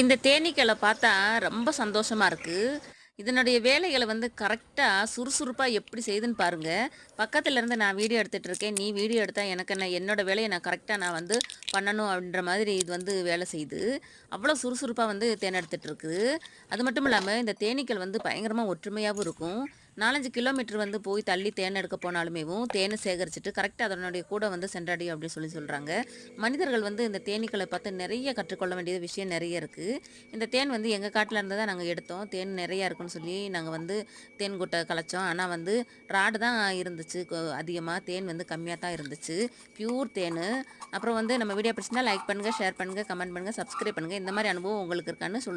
இந்த தேனீக்களை பார்த்தா ரொம்ப சந்தோஷமாக இருக்குது இதனுடைய வேலைகளை வந்து கரெக்டாக சுறுசுறுப்பாக எப்படி செய்யுதுன்னு பாருங்கள் பக்கத்தில் இருந்து நான் வீடியோ எடுத்துகிட்டு இருக்கேன். நீ வீடியோ எடுத்தால் எனக்கு என்ன? என்னோட வேலையை நான் கரெக்டாக நான் வந்து பண்ணணும் அப்படின்ற மாதிரி இது வந்து வேலை செய்யுது. அவ்வளோ சுறுசுறுப்பாக வந்து தேன் எடுத்துட்டு இருக்குது. அது மட்டும் இல்லாமல் இந்த தேனீக்கள் வந்து பயங்கரமாக ஒற்றுமையாகவும் இருக்கும். 4, 5 கிலோமீட்டர் வந்து போய் தள்ளி தேன் எடுக்க போனாலுமேவும் தேனை சேகரிச்சுட்டு கரெக்டாக அதனுடைய கூட வந்து சென்றடையும் அப்படின்னு சொல்லி சொல்கிறாங்க மனிதர்கள் வந்து இந்த தேனீக்களை பார்த்து நிறைய கற்றுக்கொள்ள வேண்டிய விஷயம் நிறைய இருக்குது இந்த தேன் வந்து எங்கள் காட்டில் இருந்து தான் நாங்கள் எடுத்தோம். தேன் நிறையா இருக்குன்னு சொல்லி நாங்கள் வந்து தேன் கூட்ட கலைச்சோம். ஆனால் வந்து ராடு தான் இருந்துச்சு அதிகமாக தேன் வந்து கம்மியாக தான் இருந்துச்சு. பியூர் தேன் அப்புறம் வந்து நம்ம வீடியோ பிடிச்சிருந்தா லைக் பண்ணுங்கள் ஷேர் பண்ணுங்கள் கமெண்ட் பண்ணுங்க, சப்ஸ்கிரைப் பண்ணுங்க. இந்த மாதிரி அனுபவம் உங்களுக்கு இருக்கான்னு சொல்